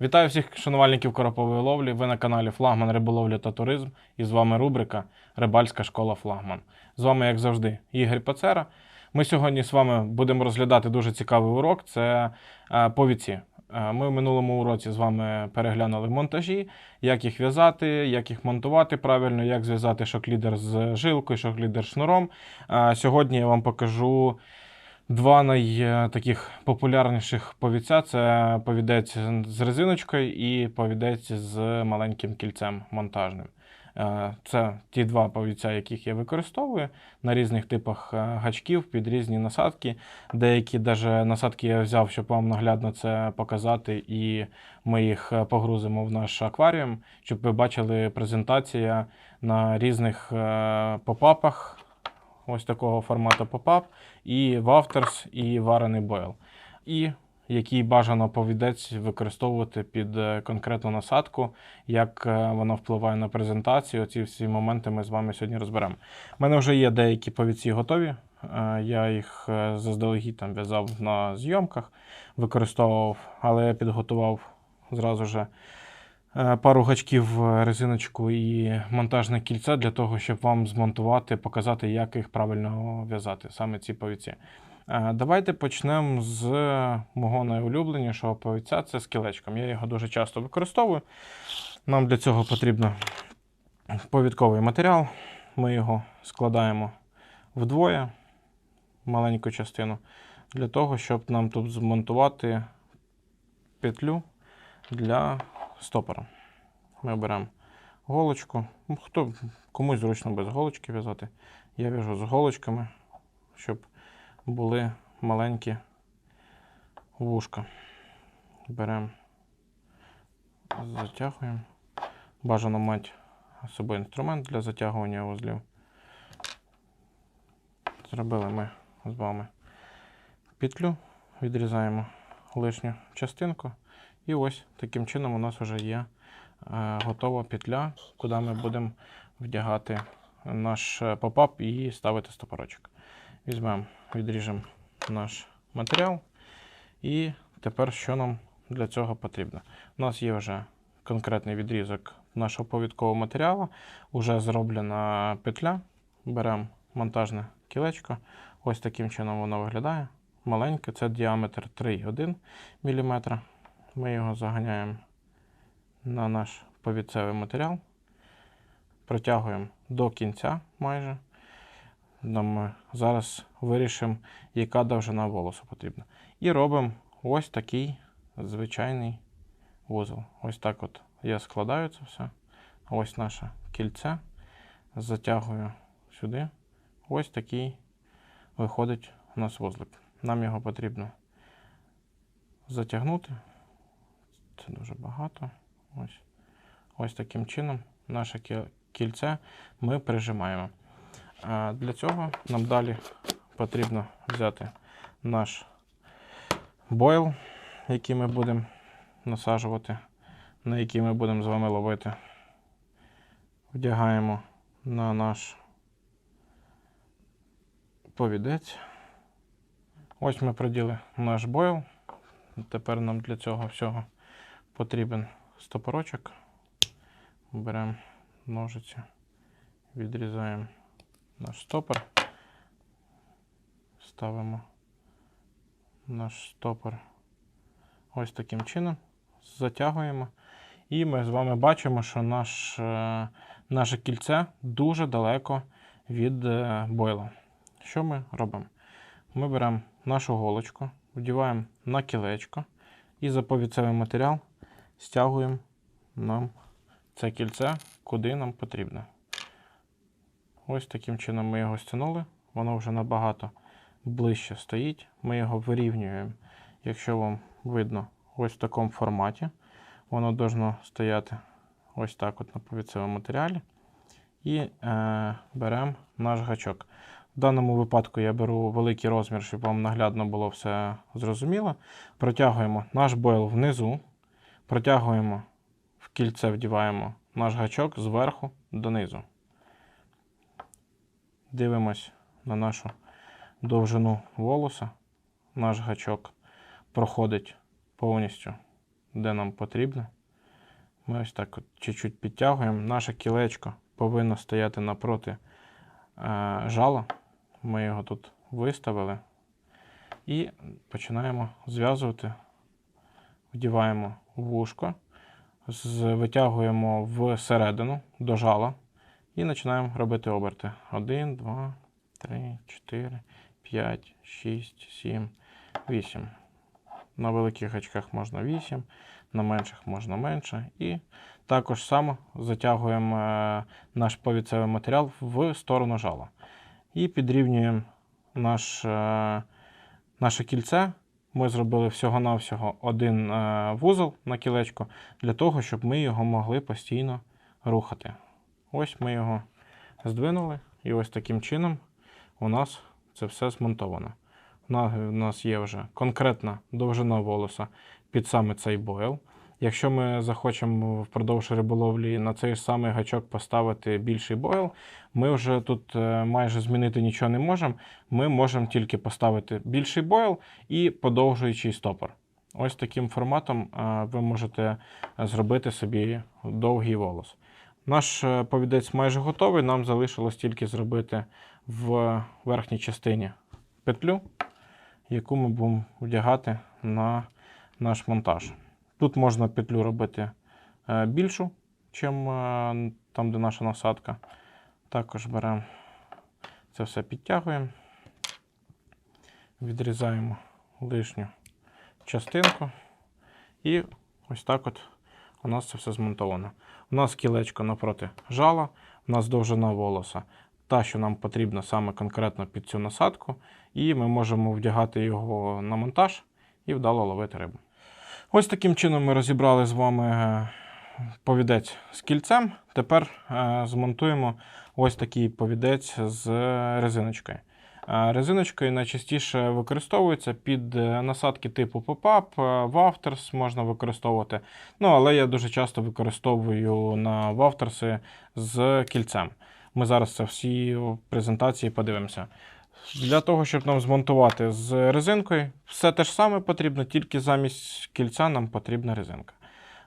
Вітаю всіх шанувальників коропової ловлі. Ви на каналі Флагман Риболовля та Туризм. І з вами рубрика Рибальська школа Флагман. З вами, як завжди, Ігор Пацера. Ми сьогодні з вами будемо розглядати дуже цікавий урок. Це е, повідці. Е, Ми в минулому уроці з вами переглянули монтажі, як їх в'язати, як їх монтувати правильно, як зв'язати шоклідер з жилкою, шоклідер шнуром. Е, Сьогодні я вам покажу Два найтаких популярніших повідця це повідець з резиночкою і повідець з маленьким кільцем монтажним. Е, Це ті два повідця, яких я використовую на різних типах е, гачків під різні насадки. Деякі даже насадки я взяв, щоб вам наглядно це показати, і ми їх е, погрузимо в наш акваріум, щоб ви бачили презентація на різних попапах. Ось такого формату попап, і вафтерс, і варений бойл. І який бажано повідець використовувати під е, конкретну насадку, як е, вона впливає на презентацію. Ці всі моменти ми з вами сьогодні розберемо. У мене вже є деякі повідці готові. Е, Я їх заздалегідь там в'язав на зйомках, використовував, але я підготував зразу же пару гачків, е, резиночку і монтажне кільце для того, щоб вам змонтувати, показати, як їх правильно в'язати, саме ці повідці. Е, Давайте почнемо з мого найулюбленішого повідця це з кілечком. Я його дуже часто використовую. Нам для цього потрібно повідковий матеріал. Ми його складаємо вдвоє, маленьку частину, для того, щоб нам тут змонтувати петлю для стопора. Ми беремо голочку. Ну, Хто комусь зручно без голочки в'язати. Я в'яжу з голочками, щоб були маленькі вушка. Беремо, затягуємо. Бажано мати з собою інструмент для затягування вузлів. Зробили ми з вами петлю, відрізаємо лишню частинку. І ось таким чином у нас вже є е, готова петля, куди ми будемо вдягати наш е, попап і ставити стопорочок. Візьмемо, відріжемо наш матеріал. І тепер що нам для цього потрібно? У нас є вже конкретний відрізок нашого повідкового матеріалу, вже зроблена петля. Беремо монтажне кілечко. Ось таким чином воно виглядає. Маленьке, це діаметр 3,1 мм. Ми його заганяємо на наш повідцевий матеріал, протягуємо до кінця майже. Ми зараз вирішимо, яка довжина волосу потрібна. І робимо ось такий звичайний вузол. Ось так от я складаю це все. Ось наше кільце. Затягую сюди. Ось такий виходить у нас вузлик. Нам його потрібно затягнути. Це дуже багато. Ось, ось таким чином наше кільце ми прижимаємо. Для цього нам далі потрібно взяти наш бойл, який ми будемо насаджувати, на який ми будемо з вами ловити. Вдягаємо на наш повідець. Ось ми приділи наш бойл. Тепер нам для цього всього потрібен стопорочок. Беремо ножиці, відрізаємо наш стопор, ставимо наш стопор ось таким чином, затягуємо. І ми з вами бачимо, що наш, е, наше кільце дуже далеко від е, бойла. Що ми робимо? Ми беремо нашу голочку, вдіваємо на кілечко і за повіцевий матеріал стягуємо нам це кільце, куди нам потрібно. Ось таким чином ми його стягнули. Воно вже набагато ближче стоїть. Ми його вирівнюємо, якщо вам видно, ось в такому форматі. Воно должно стояти ось так от на повіцевому матеріалі. І е, беремо наш гачок. В даному випадку я беру великий розмір, щоб вам наглядно було все зрозуміло. Протягуємо наш бойл внизу, протягуємо в кільце, вдіваємо наш гачок зверху донизу. Дивимось на нашу довжину волоса. Наш гачок проходить повністю де нам потрібно. Ми ось так чуть-чуть підтягуємо. Наше кілечко повинно стояти напроти е, жала. Ми його тут виставили. І починаємо зв'язувати, вдіваємо вушко, витягуємо всередину до жала і починаємо робити оберти. 1, 2, 3, 4, 5, 6, 7, 8. На великих гачках можна 8, на менших можна менше. І також само затягуємо е, наш повіцевий матеріал в сторону жала. І підрівнюємо наш, е, наше кільце. Ми зробили всього-навсього один е, вузол на кілечко для того, щоб ми його могли постійно рухати. Ось ми його здвинули, і ось таким чином у нас це все змонтовано. У нас, у нас є вже конкретна довжина волоса під саме цей бойл. Якщо ми захочемо впродовж риболовлі на цей самий гачок поставити більший бойл, ми вже тут е, майже змінити нічого не можемо. Ми можемо тільки поставити більший бойл і подовжуючий стопор. Ось таким форматом е, ви можете зробити собі довгий волос. Наш е, повідець майже готовий. Нам залишилось тільки зробити в верхній частині петлю, яку ми будемо вдягати на наш монтаж. Тут можна петлю робити е, більшу, е, там, де наша насадка. Також беремо це все підтягуємо, відрізаємо лишню частинку. І ось так от у нас це все змонтовано. У нас кілечко напроти жала, у нас довжина волоса, та, що нам потрібна саме конкретно під цю насадку, і ми можемо вдягати його на монтаж і вдало ловити рибу. Ось таким чином ми розібрали з вами е, повідець з кільцем. Тепер е, змонтуємо ось такий повідець з резиночкою. Е, Резиночкою найчастіше використовується під насадки типу е, Wafters можна використовувати. Ну, але я дуже часто використовую на Wafters з кільцем. Ми зараз це всі в презентації подивимося. Для того, щоб нам змонтувати з резинкою, все те ж саме потрібно, тільки замість кільця нам потрібна резинка.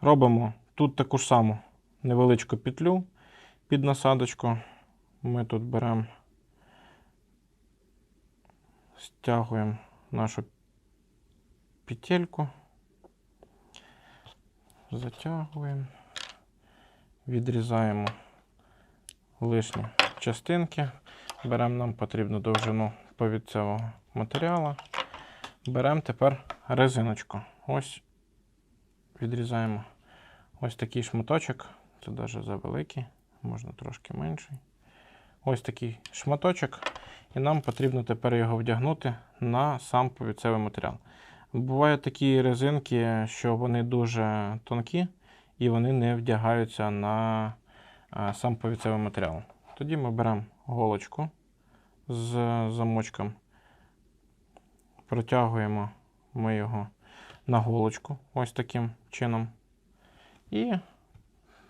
Робимо тут таку ж саму невеличку петлю під насадочку. Ми тут беремо, стягуємо нашу петельку, затягуємо, відрізаємо лишні частинки. Беремо нам потрібну довжину повідцевого матеріалу. Беремо тепер резиночку. Ось відрізаємо ось такий шматочок. Це навіть завеликий, можна трошки менший. Ось такий шматочок. І нам потрібно тепер його вдягнути на сам повідцевий матеріал. Бувають такі резинки, що вони дуже тонкі і вони не вдягаються на сам повідцевий матеріал. Тоді ми беремо голочку з замочком, протягуємо ми його на голочку ось таким чином. І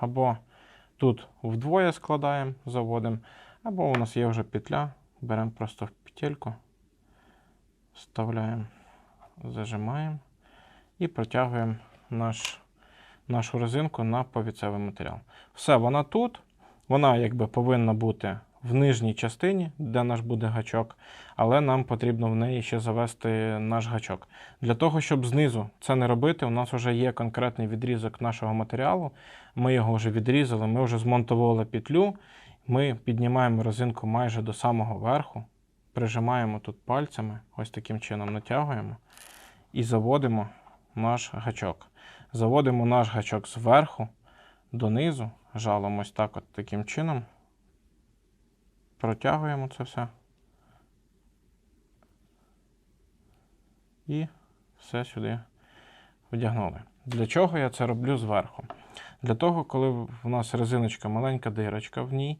або тут вдвоє складаємо, заводимо, або у нас є вже петля, беремо просто в петельку, вставляємо, зажимаємо і протягуємо наш, нашу резинку на повіцевий матеріал. Все, вона тут. Вона якби повинна бути в нижній частині, де наш буде гачок, але нам потрібно в неї ще завести наш гачок. Для того, щоб знизу це не робити, у нас вже є конкретний відрізок нашого матеріалу. Ми його вже відрізали, ми вже змонтували петлю. Ми піднімаємо резинку майже до самого верху, прижимаємо тут пальцями, ось таким чином натягуємо і заводимо наш гачок. Заводимо наш гачок зверху донизу, жалом ось так от таким чином. Протягуємо це все. І все сюди вдягнули. Для чого я це роблю зверху? Для того, коли в нас резиночка маленька дирочка в ній,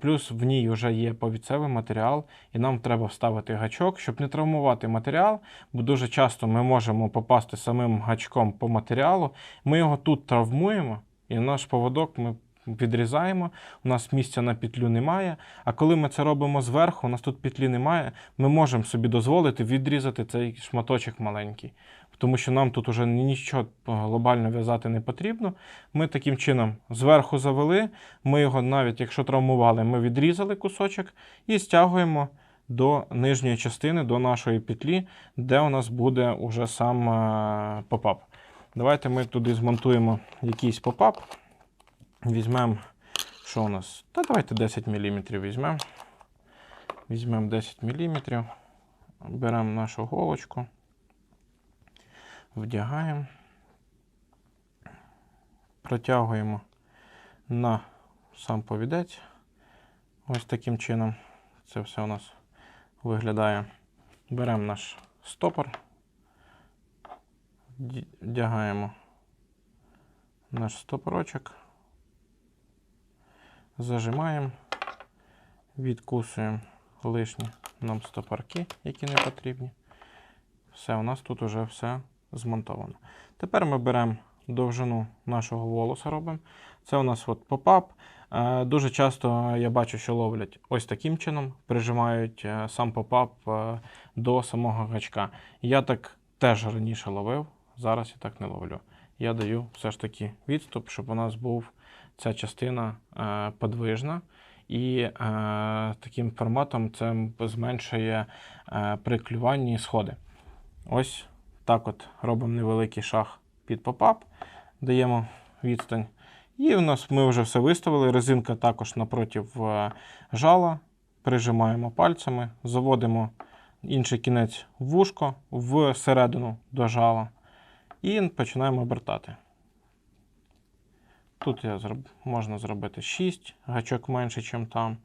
плюс в ній вже є повіцевий матеріал, і нам треба вставити гачок, щоб не травмувати матеріал, бо дуже часто ми можемо попасти самим гачком по матеріалу. Ми його тут травмуємо, і наш поводок ми відрізаємо, у нас місця на петлю немає. А коли ми це робимо зверху, у нас тут петлі немає, ми можемо собі дозволити відрізати цей шматочок маленький. тому що нам тут уже нічого глобально в'язати не потрібно. Ми таким чином зверху завели, ми його навіть якщо травмували, ми відрізали кусочок і стягуємо до нижньої частини, до нашої петлі, де у нас буде уже сам е, попап. Давайте ми туди змонтуємо якийсь попап. Візьмемо, що у нас? Та давайте 10 мм візьмемо. Візьмемо 10 мм, беремо нашу голочку, вдягаємо, протягуємо на сам повідець. Ось таким чином це все у нас виглядає. Беремо наш стопор, вдягаємо наш стопорочок, зажимаємо, відкусуємо лишні нам стопорки, які не потрібні. Все, у нас тут вже все змонтовано. Тепер ми беремо довжину нашого волоса робимо. Це у нас от попап. Е, Дуже часто я бачу, що ловлять ось таким чином, прижимають е, сам попап е, до самого гачка. Я так теж раніше ловив, зараз я так не ловлю. Я даю все ж таки відступ, щоб у нас був ця частина е, подвижна. І е, таким форматом це зменшує е, при клюванні сходи. Ось так от робимо невеликий шаг під попап, даємо відстань. І у нас ми вже все виставили. Резинка також напроти е, жала. Прижимаємо пальцями, заводимо інший кінець в вушко всередину до жала і починаємо обертати. Тут я зроб... можна зробити 6, гачок менше, ніж там.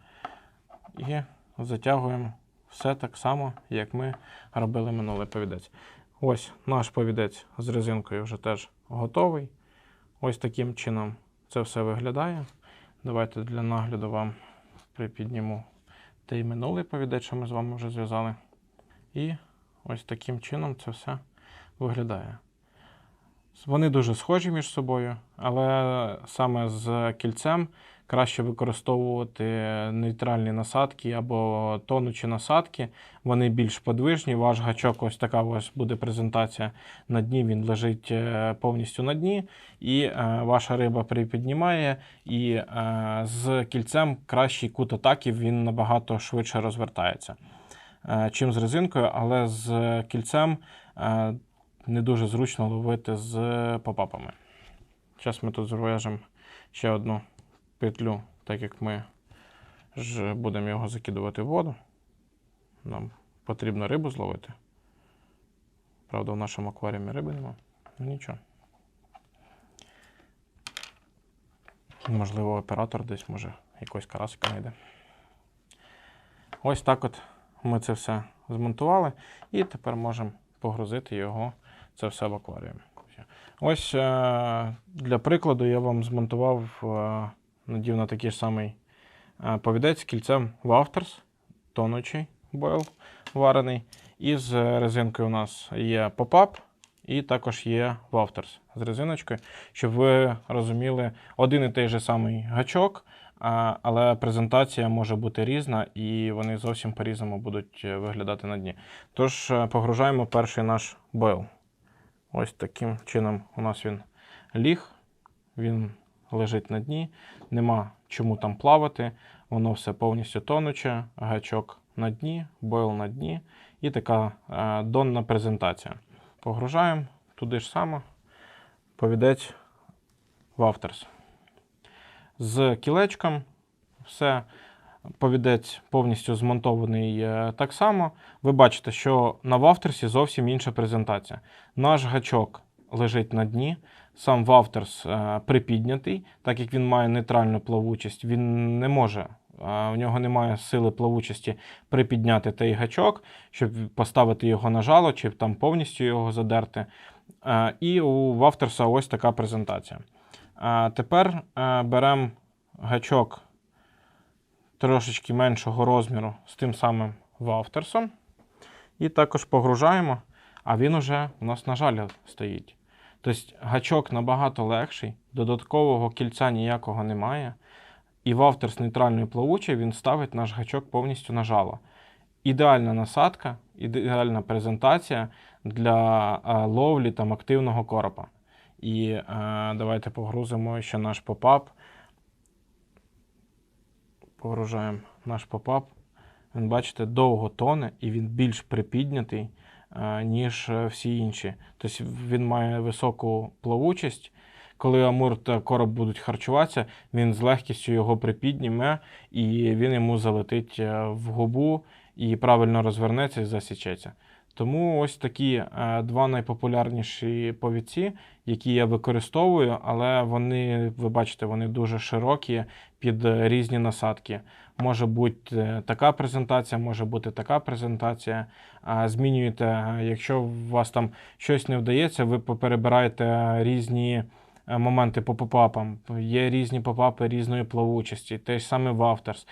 І затягуємо все так само, як ми робили минулий повідець. Ось наш повідець з резинкою вже теж готовий. Ось таким чином це все виглядає. Давайте для нагляду вам припідніму той минулий повідець, що ми з вами вже зв'язали. І ось таким чином це все виглядає. Вони дуже схожі між собою, але саме з кільцем краще використовувати нейтральні насадки або тонучі насадки. Вони більш подвижні. Ваш гачок, ось така ось буде презентація на дні. Він лежить е, повністю на дні, і е, ваша риба припіднімає. І е, з кільцем кращий кут атаки він набагато швидше розвертається, чим з резинкою, але з кільцем. Не дуже зручно ловити з попапами. Зараз ми тут зв'яжемо ще одну петлю, так як ми ж будемо його закидувати в воду. Нам потрібно рибу зловити. Правда, в нашому акваріумі риби нема. Ну нічого. Можливо, оператор десь може якогось карасика знайде. Ось так от ми це все змонтували, і тепер можемо погрузити його це все в акваріумі. Ось е, для прикладу я вам змонтував, е, надів на такий ж самий е, повідець з кільцем Wafters, тонучий бойл варений. І з резинкою у нас є попап, і також є Wafters з резиночкою, щоб ви розуміли один і той же самий гачок, але презентація може бути різна, і вони зовсім по-різному будуть виглядати на дні. Тож погружаємо перший наш бойл. Ось таким чином у нас він ліг, він лежить на дні, нема чому там плавати, воно все повністю тонуче, гачок на дні, бойл на дні. І така е, донна презентація. Погружаємо. Туди ж само, повідець Wafters. З кілечком. Все. Повідець повністю змонтований е, так само. Ви бачите, що на Вафтерсі зовсім інша презентація. Наш гачок лежить на дні, сам Вафтерс е, припіднятий, так як він має нейтральну плавучість, він не може, е, у нього немає сили плавучості припідняти той гачок, щоб поставити його на жало, чи там повністю його задерти. Е, І у Вафтерса ось така презентація. Е, Тепер е, беремо гачок трошечки меншого розміру з тим самим вафтерсом. І також погружаємо, а він уже у нас на жалі стоїть. Тобто гачок набагато легший, додаткового кільця ніякого немає. І вафтерс нейтральної плавучий він ставить наш гачок повністю на жало. Ідеальна насадка, ідеальна презентація для е, ловлі там активного коропа. І е, давайте погрузимо ще наш попап. Погружаємо наш попап. Він, бачите, довго тоне і він більш припіднятий, е, ніж е, всі інші. Тобто він має високу плавучість. Коли амур та короб будуть харчуватися, він з легкістю його припідніме і він йому залетить е, в губу і правильно розвернеться і засічеться. Тому ось такі е, два найпопулярніші повідці, які я використовую, але вони, ви бачите, вони дуже широкі під різні насадки. Може бути е, така презентація, може бути така презентація. Змінюєте, е, якщо у вас там щось не вдається, ви перебираєте різні моменти по попапам. Є різні попапи різної плавучості, те ж саме в Авторс.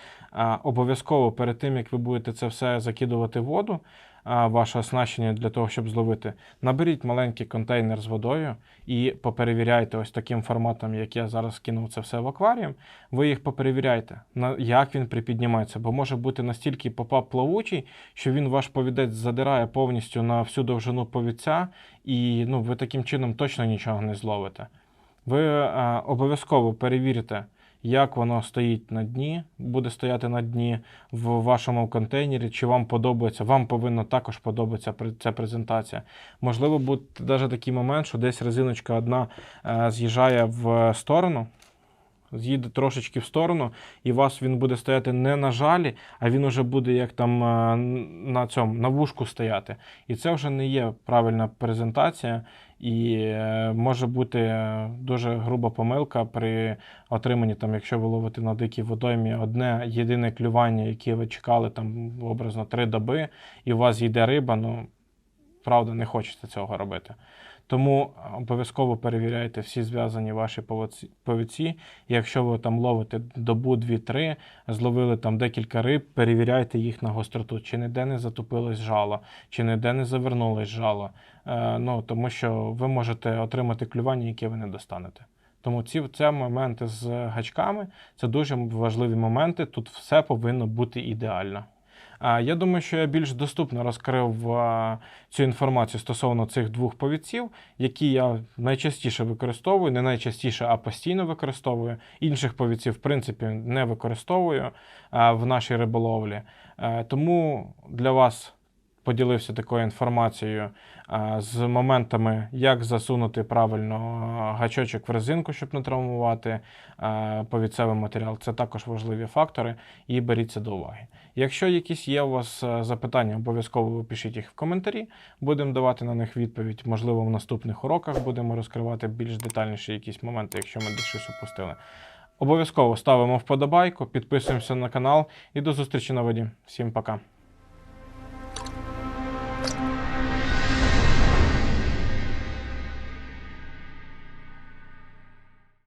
Обов'язково перед тим, як ви будете це все закидувати в воду, ваше оснащення для того, щоб зловити, наберіть маленький контейнер з водою і поперевіряйте ось таким форматом, як я зараз кинув це все в акваріум. Ви їх поперевіряйте, як він припіднімається, бо може бути настільки попап плавучий, що він ваш повідець задирає повністю на всю довжину повідця, і ну, ви таким чином точно нічого не зловите. Ви обов'язково перевірте, як воно стоїть на дні, буде стояти на дні в вашому контейнері, чи вам подобається. Вам повинна також подобатися ця презентація. Можливо, буде навіть такий момент, що десь резиночка одна е, з'їжджає в сторону. З'їде трошечки в сторону, і вас він буде стояти не на жалі, а він уже буде як там е, на цьому на вушку стояти. І це вже не є правильна презентація, і е, може бути е, дуже груба помилка при отриманні, там, якщо ви ловите на дикій водоймі одне єдине клювання, яке ви чекали там образно три доби, і у вас йде риба, ну правда, не хочеться цього робити. Тому обов'язково перевіряйте всі зв'язані ваші повідці. Якщо ви там ловите добу 2-3, зловили там декілька риб, перевіряйте їх на гостроту, чи ніде не затупилось жало, чи ніде не завернулось жало. Е, ну, тому що ви можете отримати клювання, яке ви не достанете. Тому ці це моменти з гачками це дуже важливі моменти. Тут все повинно бути ідеально. Я думаю, що я більш доступно розкрив цю інформацію стосовно цих двох повідців, які я найчастіше використовую, не найчастіше, а постійно використовую. Інших повідців, в принципі, не використовую в нашій риболовлі. Е, Тому для вас поділився такою інформацією з моментами, як засунути правильно гачочок в резинку, щоб не травмувати а, повідцевий матеріал. Це також важливі фактори, і беріть це до уваги. Якщо якісь є у вас е, запитання, обов'язково пишіть їх в коментарі. Будемо давати на них відповідь. Можливо, в наступних уроках будемо розкривати більш детальніші якісь моменти, якщо ми десь щось упустили. Обов'язково ставимо вподобайку, підписуємося на канал і до зустрічі на воді. Всім пока.